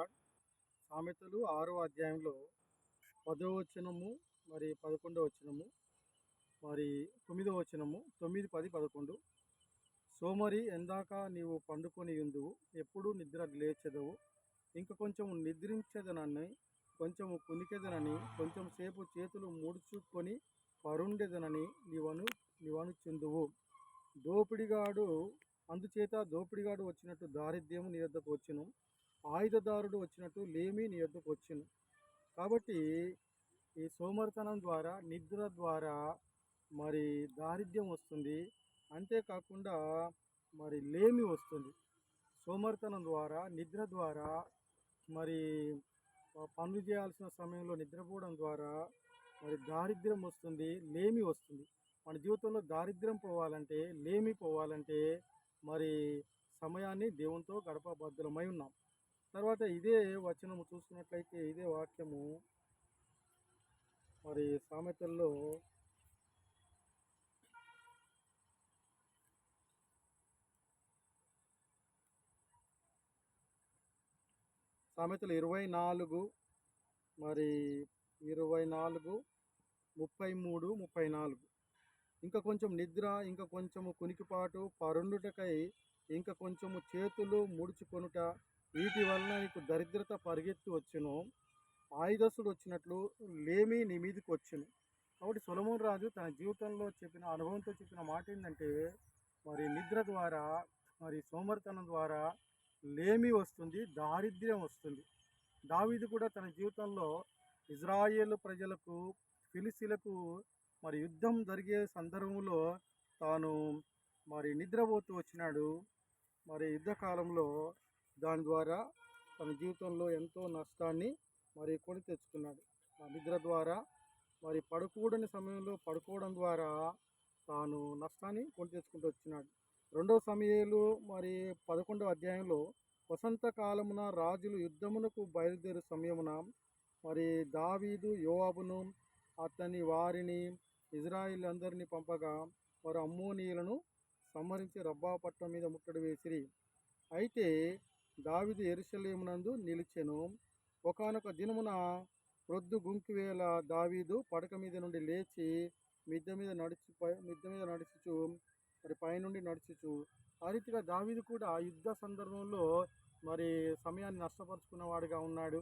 God. సామెతలు ఆరో అధ్యాయంలో పదో వచనము మరి పదకొండవ వచనము మరి తొమ్మిదో వచనము తొమ్మిది పది పదకొండు. సోమరి ఎందాక నీవు పండుకొని ఉందువు ఎప్పుడు నిద్ర లేచెదవు. ఇంక కొంచెం నిద్రించదనని కొంచెము కునికెదనని కొంచెం సేపు చేతులు ముడుచుకొని పరుండెదనని నీవను నీవను చెందువు. దోపిడిగాడు అందుచేత దోపిడిగాడు వచ్చినట్టు దారిద్ర్యము నీ వద్దకు వచ్చును. ఆయుధదారుడు వచ్చినట్టు లేమి నీ యొద్దకు వచ్చును కాబట్టి ఈ సోమర్తనం ద్వారా నిద్ర ద్వారా మరి దారిద్ర్యం వస్తుంది. అంతేకాకుండా మరి లేమి వస్తుంది. సోమర్తనం ద్వారా నిద్ర ద్వారా మరి పనులు చేయాల్సిన సమయంలో నిద్రపోవడం ద్వారా మరి దారిద్ర్యం వస్తుంది లేమి వస్తుంది. మన జీవితంలో దారిద్ర్యం పోవాలంటే లేమి పోవాలంటే మరి సమయాన్ని దేవునితో గడపబద్ధులమై ఉన్నాం. తర్వాత ఇదే వచనము చూసుకున్నట్లయితే ఇదే వాక్యము. మరి సామెతల్లో సామెతలు ఇరవై నాలుగు మరి ఇరవై నాలుగు ముప్పై మూడు ముప్పై నాలుగు. ఇంకా కొంచెం నిద్ర ఇంకా కొంచెము కునికిపాటు పరుండుటకై ఇంకా కొంచెము చేతులు ముడుచుకొనుట వీటి వలన నీకు దరిద్రత పరిగెత్తి వచ్చును. ఆయుధసుడు వచ్చినట్లు లేమి నీ మీదకి వచ్చును. కాబట్టి సొలమూన్ రాజు తన జీవితంలో చెప్పిన అనుభవంతో చెప్పిన మాట ఏంటంటే మరి నిద్ర ద్వారా మరి సోమరితనం ద్వారా లేమి వస్తుంది దారిద్ర్యం వస్తుంది. దావీది కూడా తన జీవితంలో ఇజ్రాయేల్ ప్రజలకు ఫిలిస్తీన్లకు మరి యుద్ధం జరిగే సందర్భంలో తాను మరి నిద్రపోతూ వచ్చినాడు. మరి యుద్ధకాలంలో దాని ద్వారా తన జీవితంలో ఎంతో నష్టాన్ని మరి కొని తెచ్చుకున్నాడు. ఆ నిద్ర ద్వారా మరి పడుకోడని సమయంలో పడుకోవడం ద్వారా తాను నష్టాన్ని కొని తెచ్చుకుంటూ వచ్చినాడు. రెండవ సమయాలు మరి పదకొండవ అధ్యాయంలో వసంతకాలమున రాజులు యుద్ధమునకు బయలుదేరు సమయమున మరి దావీదు యోవాబును అతని వారిని ఇజ్రాయిల్ అందరినీ పంపగా వారు అమ్మోనీయులను సంహరించి రబ్బా పట్టణం మీద ముట్టడి వేసిరి. అయితే దావిది ఎరుసలేమునందు నిలిచెను. ఒకానొక దినమున ప్రొద్దు గుంకివేళ దావీదు పడక మీద నుండి లేచి మిద్దె మీద నడిచి పై మిద్దె మీద నడుచుచు మరి పైనుండి నడుచుచు. ఆ రీతిగా దావీదు కూడా యుద్ధ సందర్భంలో మరి సమయాన్ని నష్టపరుచుకున్నవాడుగా ఉన్నాడు.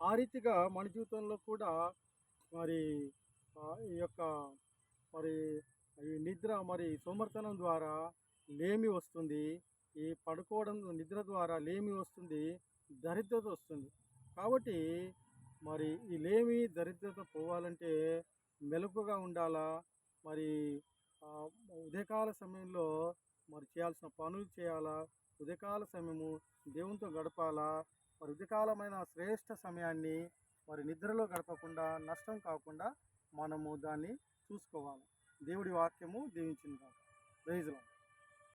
ఆ రీతిగా మన జీవితంలో కూడా మరి ఈ యొక్క మరి ఈ నిద్ర మరి సోమర్తనం ద్వారా లేమి వస్తుంది. ఈ పడుకోవడం నిద్ర ద్వారా లేమి వస్తుంది దరిద్రత వస్తుంది. కాబట్టి మరి ఈ లేమి దరిద్రత పోవాలంటే మెలకుగా ఉండాలా? మరి ఉదయకాల సమయంలో మరి చేయాల్సిన పనులు చేయాలా? ఉదయకాల సమయము దేవునితో గడపాలా? మరి ఉదయకాలమైన శ్రేష్ఠ సమయాన్ని మరి నిద్రలో గడపకుండా నష్టం కాకుండా మనము దాన్ని చూసుకోవాలి. దేవుడి వాక్యము దీవించింది ప్రైజ్లో